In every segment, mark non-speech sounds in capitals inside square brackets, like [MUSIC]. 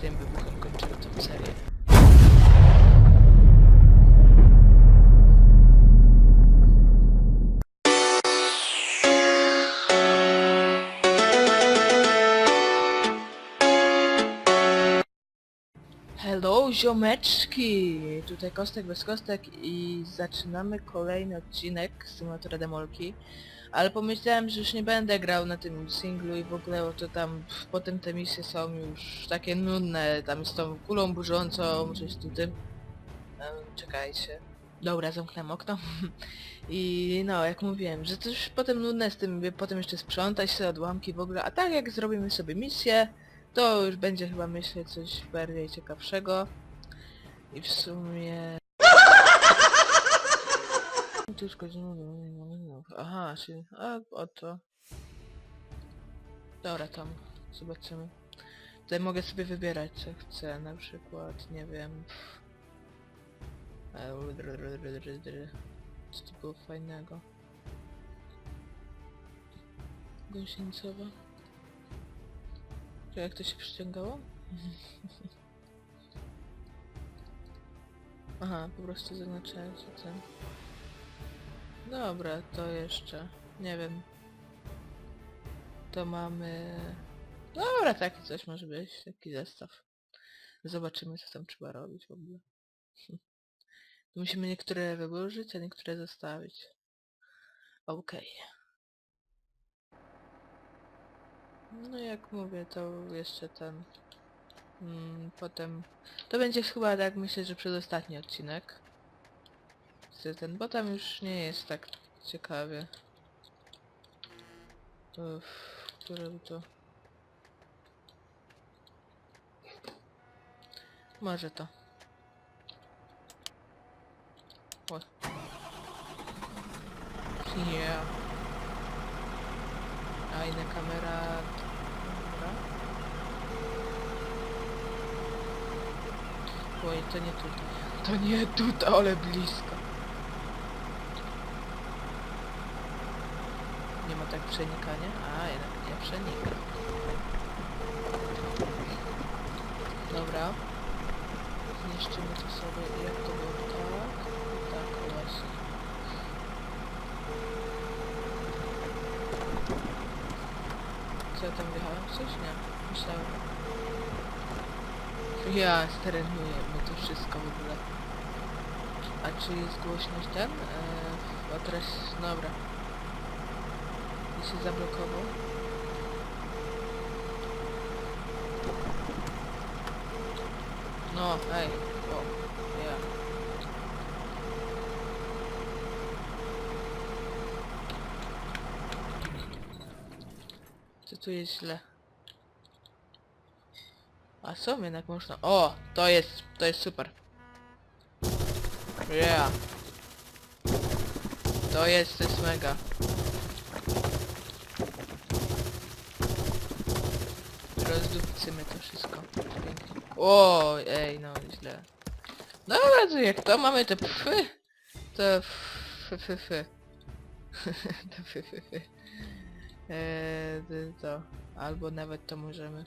tym wybuchem kończymy tą serię. Hello ziomeczki! Tutaj Kostek bez Kostek i zaczynamy kolejny odcinek z Symulatora Demolki. Ale pomyślałem, że już nie będę grał na tym singlu i w ogóle bo to tam pff, potem te misje są już takie nudne, tam z tą kulą burzącą, coś tu tym. Czekajcie. Dobra, zamknąłem okno. [LAUGHS] I no, jak mówiłem, że to już potem nudne z tym, potem jeszcze sprzątać te odłamki w ogóle, a tak jak zrobimy sobie misję, to już będzie chyba myślę coś bardziej ciekawszego. I w sumie... Szkodzimy... Aha, czyli... A, oto. Dobra, tam. Zobaczymy. Tutaj mogę sobie wybierać co chcę, na przykład, nie wiem... E, Co to było fajnego? Gąsienica. Czy jak to się przyciągało? [LAUGHS] Aha, po prostu zaznaczałem się ten. Dobra, to jeszcze. Nie wiem. To mamy... Dobra, taki coś może być, taki zestaw. Zobaczymy co tam trzeba robić w ogóle. [LAUGHS] Musimy niektóre wyburzyć, a niektóre zostawić. Okej. No jak mówię, to jeszcze ten... Mm, potem... To będzie chyba tak, myślę, że przedostatni odcinek. Z ten, bo tam już nie jest tak ciekawie. Uff, które to... Może to. O. Yeah. A inna kamera... Oj, to nie tutaj. To nie tutaj, ale blisko. Nie tak przenikania? A, jednak nie przenika. Dobra. Zniszczymy to sobie. Jak to było? Tak. Tak, właśnie. Co ja tam wjechałem? Coś? Nie. Myślałem. Ja sterenuję my to wszystko w ogóle. A czy jest głośność ten? Eee, a teraz... Dobra. I się zablokował. No, ej. O, ja. Co tu jest źle? A są jednak można... O! To jest... To jest super. Yeah. To jest... To jest mega. Rozdupcymy to wszystko. Pięknie. O, ej, no źle. Dobra, to jak to mamy te pfy, to fy, fy, fy. to fy, fy, fy. Eee, to- to. Albo nawet to możemy.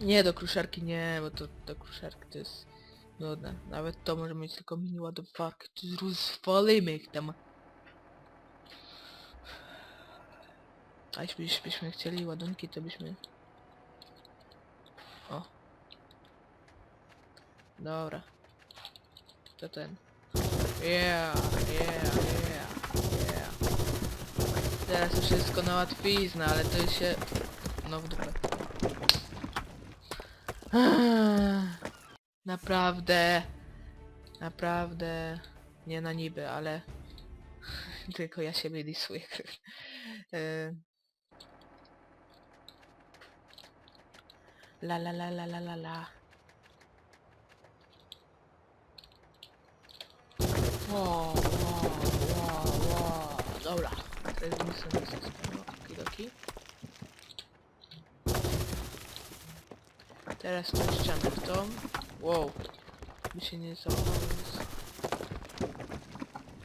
Nie, do kruszarki nie, bo to do kruszarki to jest nudne. Nawet to może mieć tylko mini ładowarkę, to rozwalimy ich tam. A jeśli byśmy chcieli ładunki, to byśmy... O. Dobra. To ten. Yeah, yeah, yeah, yeah. Teraz to wszystko na łatwiznę, ale to się... No w dupę. Naprawdę. Naprawdę. Nie na niby, ale... [LAUGHS] Tylko ja siebie disuję. [LAUGHS] La la la la la la la. Wow, wow, wow, wow. Dobra. Misja, misja, spoko. Okidoki. Teraz puszczamy w tą. Wow. Mi się nie nic.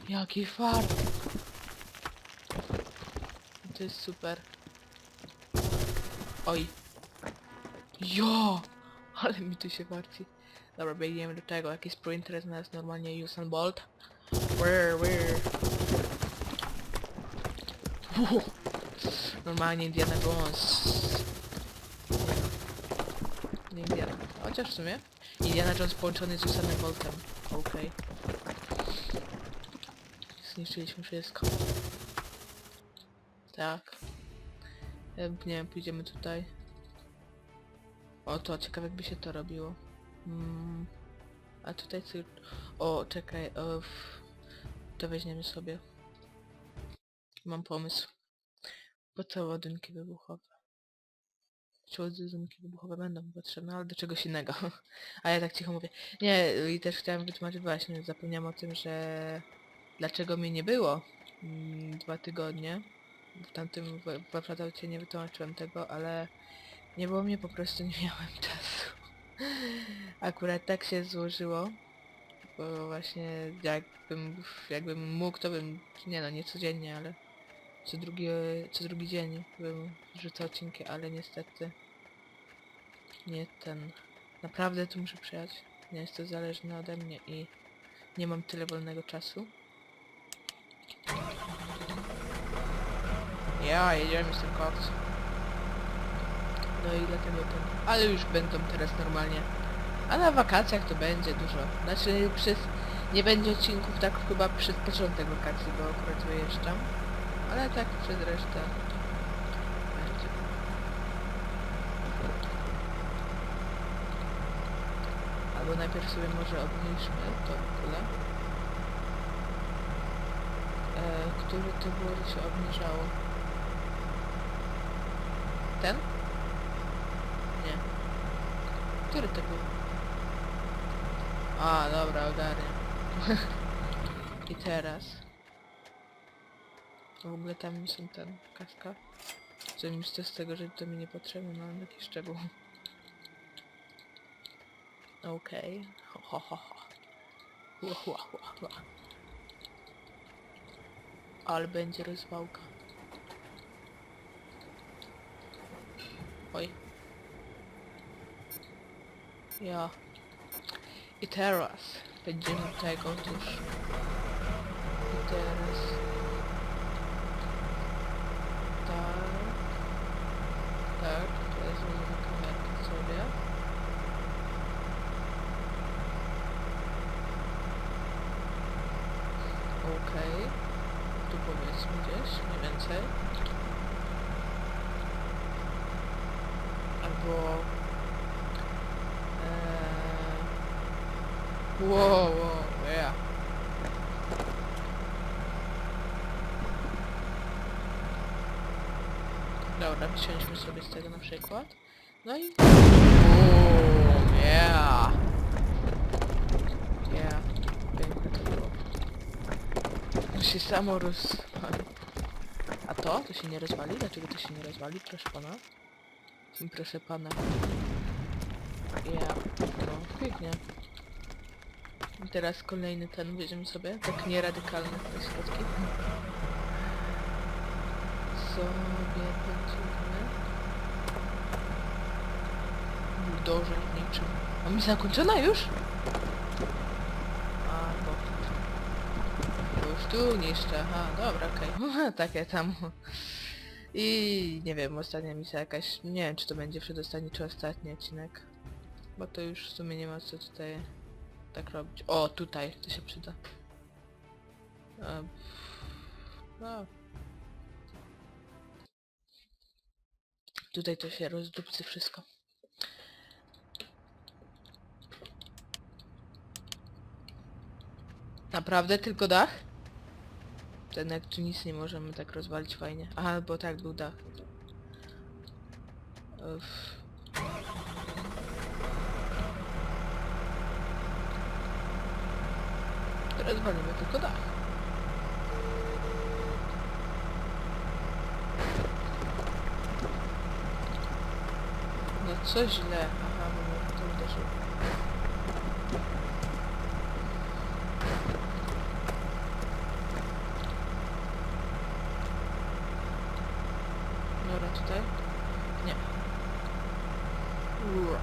Jaki fart. To jest super. Oj. Jo! Ale mi tu się warci. Dobra, biegniemy do tego. Jakiś sprinter znalazł normalnie Usain Bolt. Where, where? Uhu. Normalnie Indiana Jones. Nie Indiana. Chociaż w sumie. Indiana Jones połączony z Usainem Boltem. Okej. Zniszczyliśmy wszystko. Tak. E, Nie wiem, pójdziemy tutaj. O, to ciekawe jakby się to robiło. Mm. A tutaj co... O, czekaj, o, w... to weźmiemy sobie. Mam pomysł. Po co ładunki wybuchowe? Czy ładunki wybuchowe będą potrzebne, ale do czegoś innego. A ja tak cicho mówię. Nie, i też chciałem wytłumaczyć właśnie, zapomniałem o tym, że... Dlaczego mnie nie było mm, dwa tygodnie. W tamtym Flataucie nie wytłumaczyłem tego, ale nie było mnie po prostu, nie miałem czasu. Akurat tak się złożyło, bo właśnie jakbym, jakbym mógł, to bym, nie no, nie codziennie, ale co drugi, co drugi dzień bym rzucał odcinki, ale niestety nie ten. Naprawdę tu muszę przyjechać. Nie jest to zależne ode mnie i nie mam tyle wolnego czasu. Ja, jedziemy Mr. Cox. No i dlatego ten... Ale już będą teraz normalnie. A na wakacjach to będzie dużo. Znaczy przez... Nie będzie odcinków tak chyba przez początek wakacji, bo akurat wyjeżdżam. Ale tak przez resztę. Będzie. Albo najpierw sobie może obniżmy to w ogóle. E, który to było, się obniżało? Ten? Nie. Który to był? A, dobra, ogarniam. [LAUGHS] I teraz. W ogóle tam są ten, kaska. Co mi z tego, że to mi niepotrzebne, no ale taki szczegół. Okej. Ho, ho, ho, ho. Ła. Ale będzie rozwałka. Oj. Ja. I teraz będziemy tego tuż. I teraz... Tak. Tak, teraz mamy kamerkę sobie. Okej. Tu powiedzmy gdzieś, mniej więcej. Albo... Wow, wow, yeah. Dobra, wysiądźmy sobie z tego na przykład. No i... Boom, yeah! Yeah, piękne to było. To się samo rozwali. A to? To się nie rozwali? Dlaczego to się nie rozwali? Proszę pana. Proszę pana. Ja. No, pięknie. I teraz kolejny ten weźmiemy sobie. Tak nieradykalne te środki. Sobie będziemy... Buldożer niczym. A mi zakończona już? A, bo... już tu niszczę. Aha, dobra, okej. [LAUGHS] Takie tam. I nie wiem, ostatnia misja jakaś, nie wiem czy to będzie przedostatni czy ostatni odcinek. Bo to już w sumie nie ma co tutaj tak robić. O, tutaj, to się przyda. No. Tutaj to się rozdupcy wszystko. Naprawdę tylko dach? Ten jak tu nic nie możemy tak rozwalić fajnie. Aha, bo tak był dach. Uff. Teraz tylko dach. No co źle. Aha, bo mnie to uderzyło. Dobra, tutaj? Nie. Ua.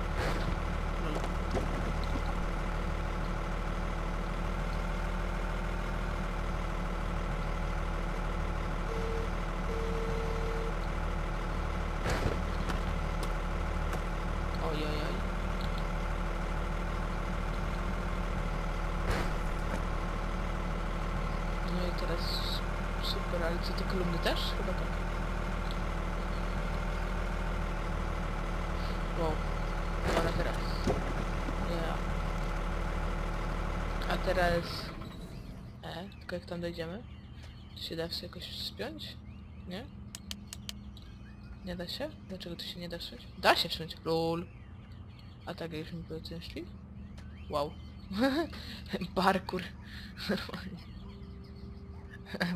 Ojej. No i teraz super, ale co te kolumny też? Chyba tak. Wow. Ona teraz. Nie. A teraz... E, tylko jak tam dojdziemy? Czy się da się jakoś wspiąć? Nie? Nie da się? Dlaczego tu się nie da wspiąć? Da się wspiąć. LOL. A tak już mi powiedziałem szli? Wow. [LAUGHS] Normalnie.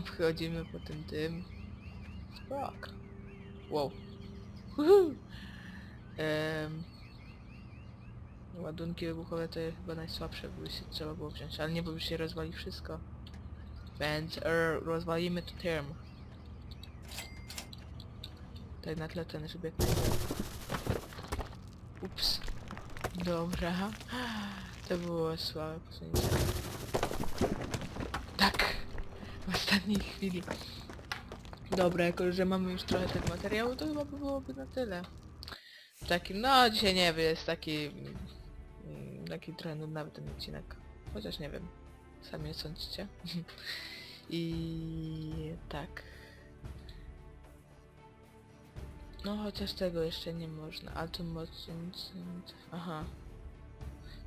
[LAUGHS] Wchodzimy po tym tym. Spok. Wow. Em, ładunki wybuchowe to chyba najsłabsze były się trzeba było wziąć, ale nie, bo już się rozwali wszystko. Więc er, rozwalimy to term. Tak na tle ten, żeby. Ups. Dobra. To było słabe posunięcie. Tak. W ostatniej chwili. Dobra, jako że mamy już trochę tego materiału, to chyba by byłoby na tyle. Taki, no dzisiaj nie wiem, jest taki... mm, Taki trochę nudny ten odcinek. Chociaż nie wiem. Sami sądźcie. [LAUGHS] I tak. No chociaż tego jeszcze nie można. Automation... Aha.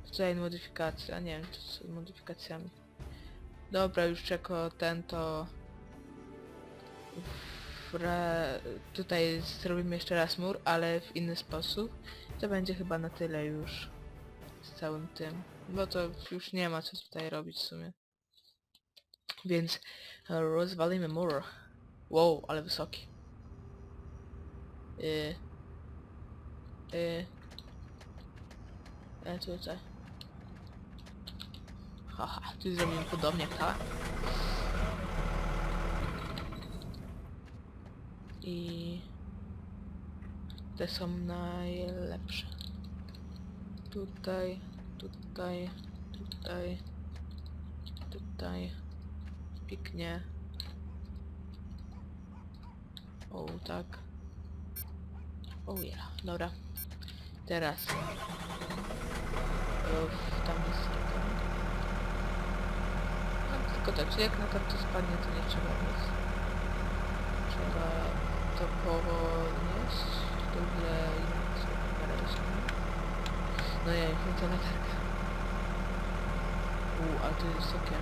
Tutaj modyfikacje, a nie wiem, czy z modyfikacjami. Dobra, już czeko ten to... Tutaj zrobimy jeszcze raz mur, ale w inny sposób. To będzie chyba na tyle już z całym tym. Bo to już nie ma co tutaj robić w sumie. Więc rozwalimy mur. Wow, ale wysoki. Yy. Yy. E, tutaj. Haha, tu zrobimy podobnie jak ta. I... Te są najlepsze. Tutaj, tutaj, tutaj, tutaj. Piknie. O, tak. O, ja. Dobra. Teraz. Uff, tam jest. No, tylko tak, że jak na kartę spadnie, to nie trzeba nic. Trzeba to podnieść. Razie. No ja już to latarka. U, ale to jest wysokie.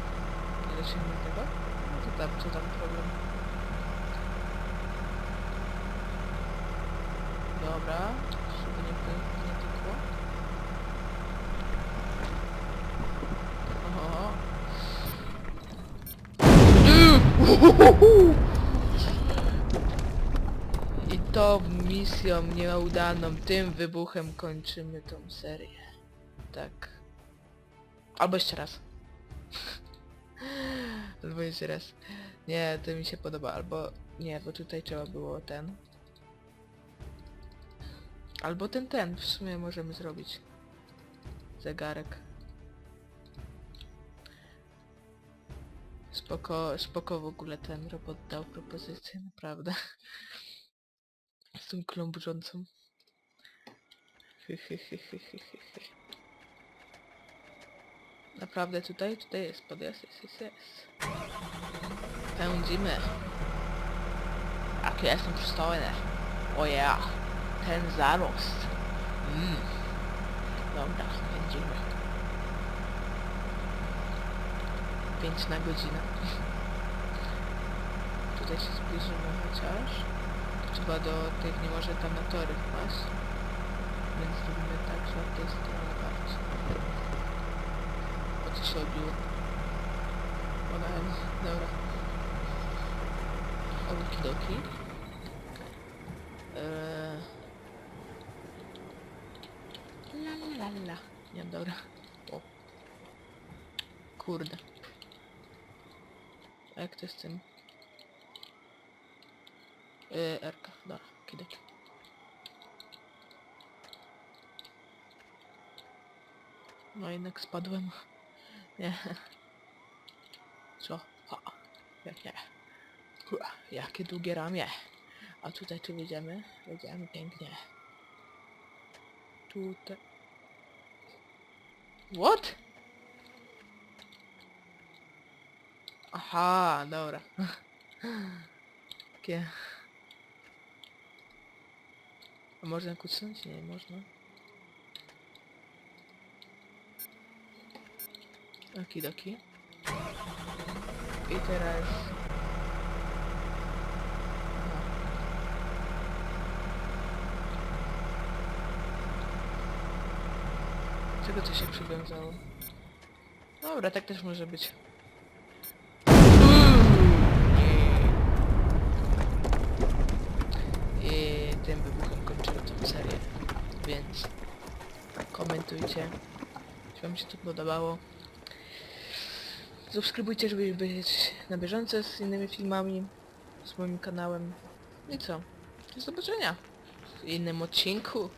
Nie da się tego? No to tam, co tam problem. Dobra, żeby nie, pę- nie tykło. Oho. I to misją nieudaną, tym wybuchem kończymy tą serię. Tak. Albo jeszcze raz. [LAUGHS] Albo jeszcze raz. Nie, to mi się podoba, albo... Nie, bo tutaj trzeba było ten. Albo ten, ten, w sumie możemy zrobić. Zegarek. Spoko, spoko w ogóle ten robot dał propozycję, naprawdę. [LAUGHS] Z tą. Naprawdę tutaj, tutaj jest podjazd, jest, jest, jest. Pędzimy. Jaki jestem przystojny. O ja. Ten zarost. Mm. Dobra, pędzimy. 5 na godzinę. Tutaj się zbliżymy chociaż. Trzeba do tych, nie może tam na tory wpaść. Więc zrobimy tak, że od tej strony bardziej. O co się obiło? Ona jest... Dobra. Okidoki. Eee... La la la la. Nie, dobra. O. Kurde. A jak to z tym? Yy, Erka, dobra, kidoki. No jednak spadłem. Nie. Co? Ha. Jakie? Ua, Jakie długie ramię. A tutaj czy wyjdziemy? Wyjdziemy pięknie. Tutaj. What? Aha, dobra. [LAUGHS] Takie... A można kucnąć? Nie, można. Okidoki. I teraz... Aha. Czego to się przywiązało? Dobra, tak też może być. I tym wybuchem kończymy tę serię. Więc komentujcie, czy wam się to podobało. Subskrybujcie, żeby być na bieżąco z innymi filmami, z moim kanałem. I co? Do zobaczenia w innym odcinku.